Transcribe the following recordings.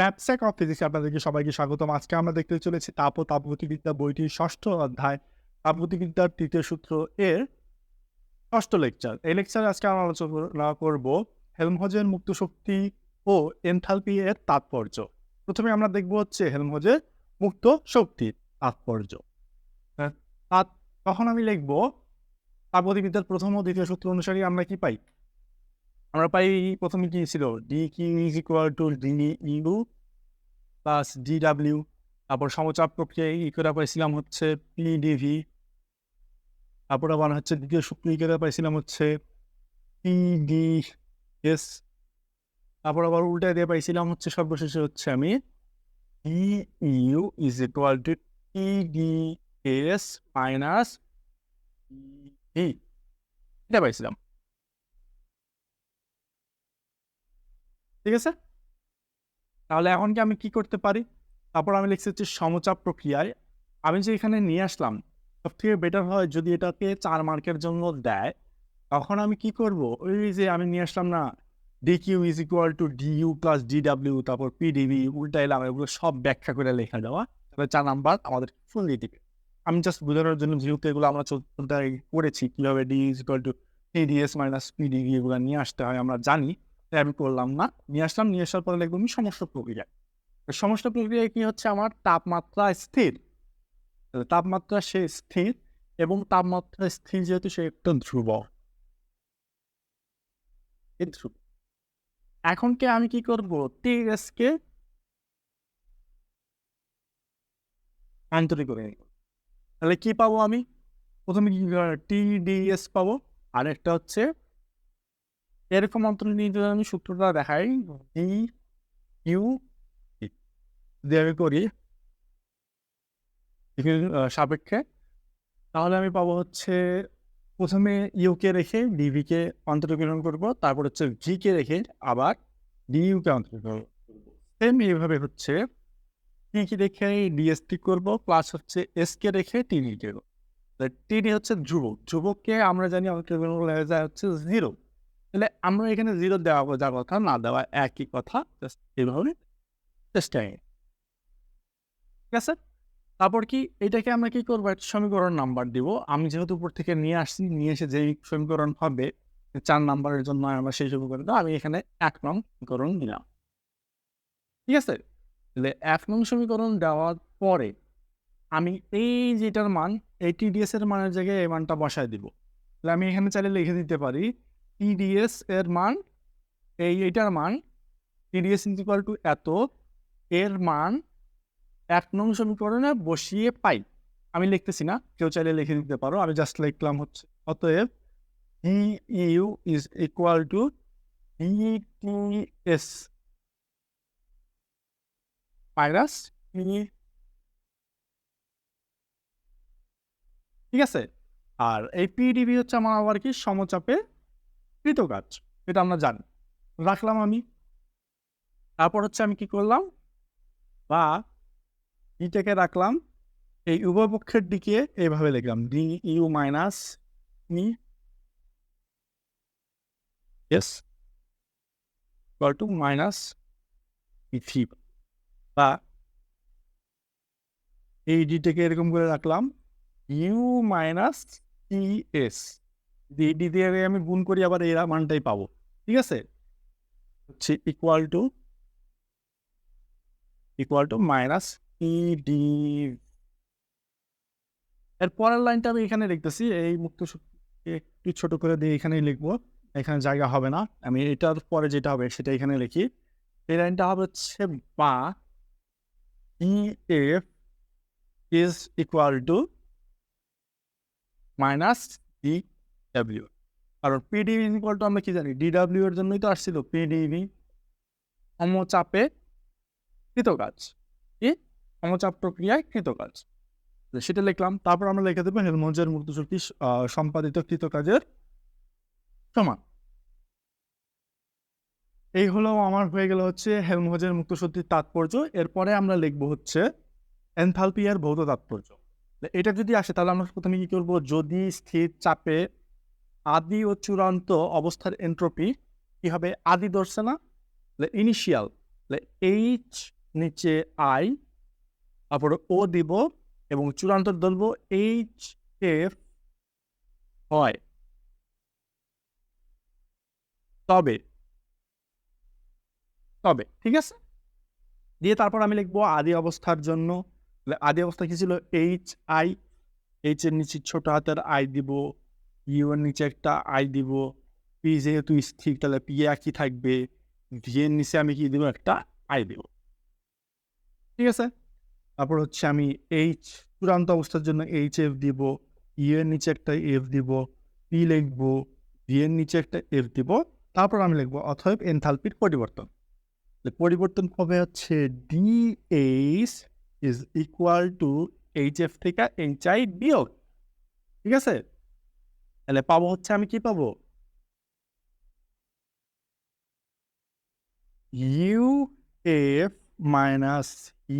ল্যাবস্যাক of physics আপনাদেরকে সবাইকে স্বাগতম। আজকে আমরা দেখতে চলেছি তাপ ও তাপগতিবিদ্যা বইটির ষষ্ঠ অধ্যায় তাপগতিবিদ্যার তৃতীয় সূত্র এর ষষ্ঠ লেকচার এই লেকচারে আজকে আমরা আলোচনা করব হেলমহজের মুক্ত শক্তি ও এনথালপি এর তাৎপর্য। প্রথমে আমরা দেখব হচ্ছে হেলমহজের মুক্ত শক্তির তাৎপর্য। হ্যাঁ, তখন আমি লিখব তাপগতিবিদ্যার প্রথম ও দ্বিতীয় সূত্র অনুসারে আমরা কি পাই? আমরা পাই প্রথমে কি ছিল? D q is equal to d u plus d W তারপর সমচাপ প্রক্রিয়ায় ই করে পাইছিলাম হচ্ছে পি ডিভি তারপর আবার হচ্ছে দ্বিতীয় সূত্র ই করে পাইছিলাম হচ্ছে পি ডি এস তারপর আবার উল্টায় দিয়ে পাইছিলাম হচ্ছে সর্বশেষে হচ্ছে আমি d u is equal to p d s minus e এটা পাইছিলাম। ঠিক আছে? তাহলে এখন কি আমি কি করতে পারি? তারপর আমি লিখছি হচ্ছে সমচাপ প্রক্রিয়ায়। আমি যে এখানে নিয়ে আসলাম সব থেকে বেটার হয় যদি এটাকে চার মার্কের জন্য দেয়, তখন আমি কি করব? ওই যে আমি নিয়ে আসলাম না d q is equal to d u plus d W তারপর পিডিবি উল্টা এলাম, এগুলো সব ব্যাখ্যা করে লেখা দেওয়া। তাহলে চার নাম্বার আমাদের ফুল দিয়ে দিবে। আমি জাস্ট বোঝানোর জন্য যেহেতু এগুলো আমরা করেছি, কীভাবে d is equal to a d s minus p d v এগুলো নিয়ে আসতে হয়, আমরা জানি। তাই আমি করলাম না। নিয়ে আসলাম, নিয়ে আসার পরে লিখব আমি সমস্ত প্রক্রিয়া। সমস্ত প্রক্রিয়ায় কি হচ্ছে? আমার তাপমাত্রা স্থির। তাপমাত্রা সে স্থির এবং তাপমাত্রা স্থির যেহেতু সে একটা ধ্রুব। ধ্রুব। এখন কি আমি কি করব? টিএস কে আন্তরিক করে নিব। তাহলে কি পাবো আমি? প্রথমে কি টিডিএস পাবো। আর একটা হচ্ছে এরকম অন্তরে নিয়ে যদি আমি সূত্রটা দেখাই ডি ইউ আমি করি সাপেক্ষে, তাহলে আমি পাবো হচ্ছে প্রথমে ইউকে রেখে ডিভিকে অন্তরীকরণ করব, তারপর হচ্ছে ভিকে রেখে আবার ডিইউকে অন্তরীকরণ করব। সেম এইভাবে হচ্ছে টিকে রেখে ডিএসটি করব প্লাস হচ্ছে এসকে রেখে টিডি করব টিডি হচ্ছে ধ্রুবক, ধ্রুবককে আমরা জানি অন্তরীকরণ যায় হচ্ছে জিরো তাহলে আমরা এখানে জিরো দেওয়া যা কথা না দেওয়া একই কথা এইভাবে চেষ্টায় ঠিক আছে? তারপর কি, এটাকে আমরা কি করব? একটা সমীকরণ নাম্বার দিব। আমি যেহেতু উপর থেকে নিয়ে আসছি, নিয়ে এসে যেই সমীকরণ হবে, চার নাম্বারের জন্য আমরা সেই সমীকরণ আমি এখানে এক নং সমীকরণ নিলাম। ঠিক আছে? তাহলে এক নং সমীকরণ দেওয়ার পরে আমি এই যেটার মান, এই টিডিএস এর মানের জায়গায় এই মানটা বসায় দিব। তাহলে আমি এখানে চাইলে লিখে দিতে পারি টিডিএস এর মান, এই এইটার মান টিডিএস ইকুয়াল টু এত, এর মান এক নং সমীকরণে বসিয়ে পাই। আমি লিখতেছি না, কেউ চাইলে লিখে দিতে পারো, আমি জাস্ট লিখলাম হচ্ছে। অতএব e u is equal to e t s minus ঠিক আছে? আর এই পিডিবি হচ্ছে আমার আবার কি? সমচাপে কৃতকাজ এটা আমরা জানি। রাখলাম আমি। তারপর হচ্ছে আমি কি করলাম? বা ইটাকে রাখলাম, এই উভয়পক্ষের দিকে এইভাবে লিখলাম d u minus e s two minus ইথি বা এই ডিটাকে এরকম করে রাখলাম u minus e s d দিয়ে আমি গুণ করি, আবার এরা মানটাই পাবো। ঠিক আছে? হচ্ছে equal to equal to minus e d এর পরের লাইনটা আমি এখানে লিখতেছি, এই মুক্ত একটু ছোট করে দিয়ে এখানেই লিখব, এখানে জায়গা হবে না। আমি এটার পরে যেটা হবে সেটা এখানে লিখি। এই লাইনটা হবে হচ্ছে বা e f is equal to minus d W কারণ p d v equal to আমরা কি জানি? ডিডাব্লিউ এর জন্যই তো আসছিল পিডিবি সমচাপে কৃতকাজ। কি? সমচাপ প্রক্রিয়ায় কৃতকাজ। সেটা লিখলাম, তারপর আমরা লিখে দেবো হেলমোজের মুক্ত শক্তি সম্পাদিত কৃতকাজের সমান। এই হলো আমার হয়ে গেল হচ্ছে হেলমোজের মুক্ত শক্তির তাৎপর্য। এরপরে আমরা লিখব হচ্ছে এনথালপি এর ভৌত তাৎপর্য। এটা যদি আসে, তাহলে আমরা প্রথমে কি করব? যদি স্থির চাপে আদি ও চূড়ান্ত অবস্থার এন্ট্রপি কি হবে? আদি ধরছে না ইনিশিয়াল এইচ নিচে আই তারপরে ও দিব এবং চূড়ান্ত ধরবো এইচ এফ হয়। তবে তবে, ঠিক আছে? দিয়ে তারপর আমি লিখব আদি অবস্থার জন্য আদি অবস্থা কি ছিল? এইচ আই এইচ এর নিচে ছোট হাতের আই দিব ইউ এর নিচে একটা আই দিব পি যেহেতু স্থির, তাহলে পি একই থাকবে ভি এর নিচে আমি কি দিব? একটা আই দিব। ঠিক আছে? তারপর হচ্ছে আমি এইচ চূড়ান্ত অবস্থার জন্য এইচ এফ দিব ইউ এর নিচে একটা এফ দিব পি লিখব ভি এর নিচে একটা এফ দিব, তারপর আমি লিখব অথব এনথালপির পরিবর্তন। পরিবর্তন হবে হচ্ছে d h is equal to h f থেকে এইচ আই বিয়োগ। ঠিক আছে? তাহলে পাবো হচ্ছে আমি কি পাবো? U f minus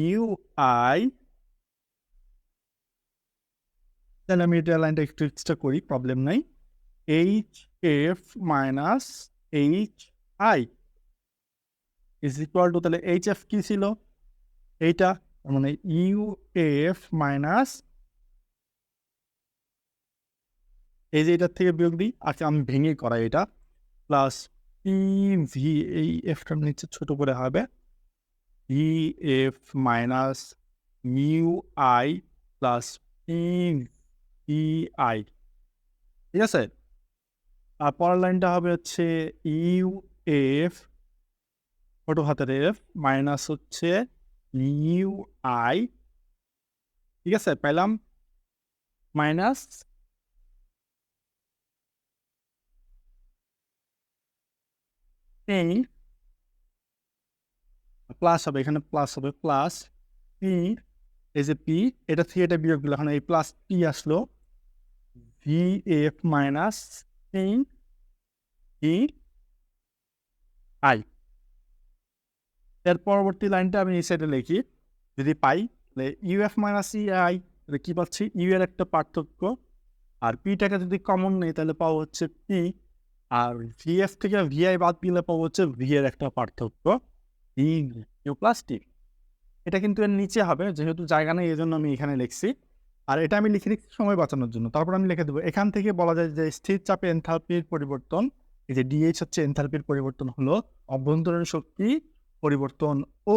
u i তাহলে আমি এটা লাইনটা একটু এক্সট্রা করি প্রবলেম নাই। H f minus h i is equal to তাহলে এইচ এফ কি ছিল? এইটা মানে ইউ এফ মাইনাস এই যে এটার থেকে বিয়োগ দিই আচ্ছা আমি ভেঙে করাই এটা প্লাস পি ভি এই এফটার নিচে ছোট করে হবে v f minus u i plus p v i ঠিক আছে? আর পরের লাইনটা হবে হচ্ছে ইউ এফ ছোটো হাতের এফ মাইনাস হচ্ছে ইউ আই ঠিক আছে? পেলাম মাইনাস এই প্লাস হবে এখানে প্লাস হবে প্লাস পি এই যে পি এটা থেকে এটা বিয়োগ দিল এখন এই প্লাস পি আসলো v f minus p e i এর পরবর্তী লাইনটা আমি এই সাইডে লিখি। যদি পাই তাহলে ইউএফ মাইনাস ই আই তাহলে কী পাচ্ছি? ইউ এর একটা পার্থক্য। আর পিটাকে যদি কমন নেই তাহলে পাবো হচ্ছে পি আর ভিএফ থেকে ভিআই বাদ দিলে পাবো হচ্ছে ভি এর একটা পার্থক্য। ই ইউ এটা কিন্তু এর নিচে হবে, যেহেতু জায়গা নেই এই জন্য আমি এখানে লিখছি। আর এটা আমি লিখে লিখছি সময় বাঁচানোর জন্য। তারপর আমি লিখে দেবো, এখান থেকে বলা যায় যে স্থির চাপে এনথালপির পরিবর্তন, এই যে ডিএইচ হচ্ছে এনথালপির পরিবর্তন হলো অভ্যন্তরীণ শক্তি পরিবর্তন ও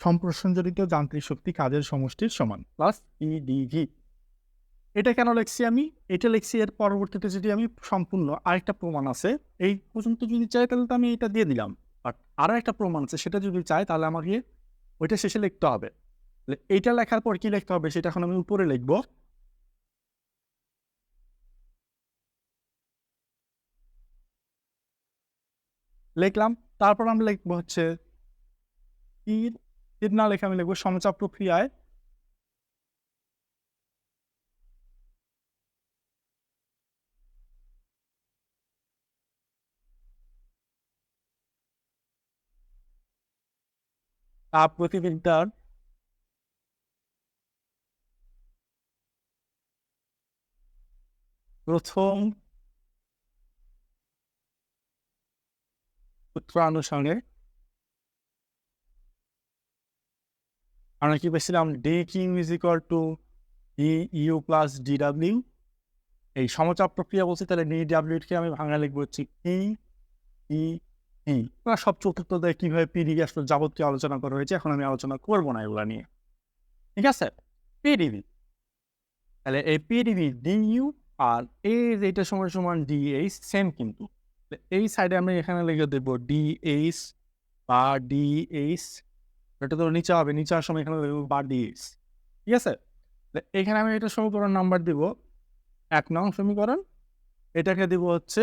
সম্প্রসারণজনিত যান্ত্রিক শক্তি কাজের সমষ্টির সমান প্লাস ইডিভি এটা কেন লিখছি আমি? এটা লিখছি এর পরবর্তীতে যদি আমি সম্পূর্ণ আরেকটা প্রমাণ আছে, এই পর্যন্ত যদি চাই তাহলে তো আমি এটা দিয়ে দিলাম। বাট আরও একটা প্রমাণ আছে, সেটা যদি চাই তাহলে আমাকে ওইটা শেষে লিখতে হবে। এইটা লেখার পর কি লিখতে হবে সেটা এখন আমি উপরে লিখব। লিখলাম, তারপর আমি লিখব হচ্ছে, তীর তীর না লেখা আমি লিখব সমচাপ প্রক্রিয়ায় তাপ প্রতিবিদ্যার প্রথম সূত্রানুসারে আমরা কি পেয়েছিলাম? D q is equal to d u plus d W এই সমচাপ প্রক্রিয়া বলছি, তাহলে ডি ডাব্লিউকে আমি ভাঙা লিখব হচ্ছে পি ই ই সব চতুর্থ দেয় কীভাবে পিডিবি আসলে যাবতীয় আলোচনা করা হয়েছে, এখন আমি আলোচনা করব না এগুলো নিয়ে। ঠিক আছে? পিডিবি তাহলে এই ডি ইউ আর এই যেটা সমান সমান ডি এইচ সেম কিন্তু। এই সাইডে আমি এখানে লিখে দেবো ডি এইচ বা ডি এইচ এটা তো নিচে হবে, নিচে আসার সময় এখানে দেবো বা ডি এইচ ঠিক আছে? এখানে আমি এটা সমীকরণ নাম্বার দিব। এক নং সমীকরণ। এটাকে দিব হচ্ছে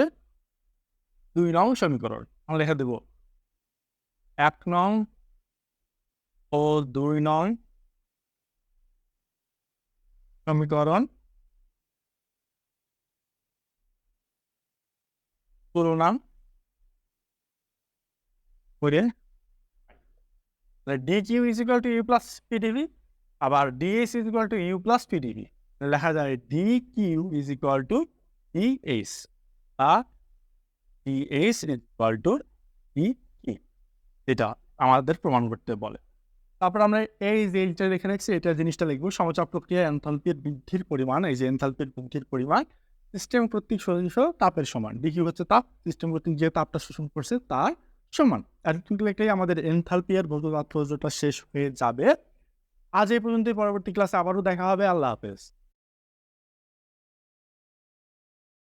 দুই নং সমীকরণ। আমরা লেখা দেব এক নং ও দুই নং সমীকরণ তুলনা করে d q is equal to u plus p d v আবার d s is equal to u plus p d v লেখা যায় d q is equal to d s R is equal to কি এটা আমাদের প্রমাণ করতে বলে। তারপর আমরা এই যে এইটা রেখে রাখছি এটা জিনিসটা লিখব। সমচাপ প্রক্রিয়া এনথালপির বৃদ্ধির পরিমাণ, এই যে এনথালপির বৃদ্ধির পরিমাণ সিস্টেম কর্তৃক শোষিত তাপের সমান। ডিকিউ হচ্ছে তাপ সিস্টেম কর্তৃক যে তাপটা শোষণ করছে তার সমান। এটাই আমাদের এনথালপি এর ভৌত তাৎপর্যটা শেষ হয়ে যাবে। আজ এই পর্যন্তই, পরবর্তী ক্লাসে আবারও দেখা হবে। আল্লাহ হাফেজ।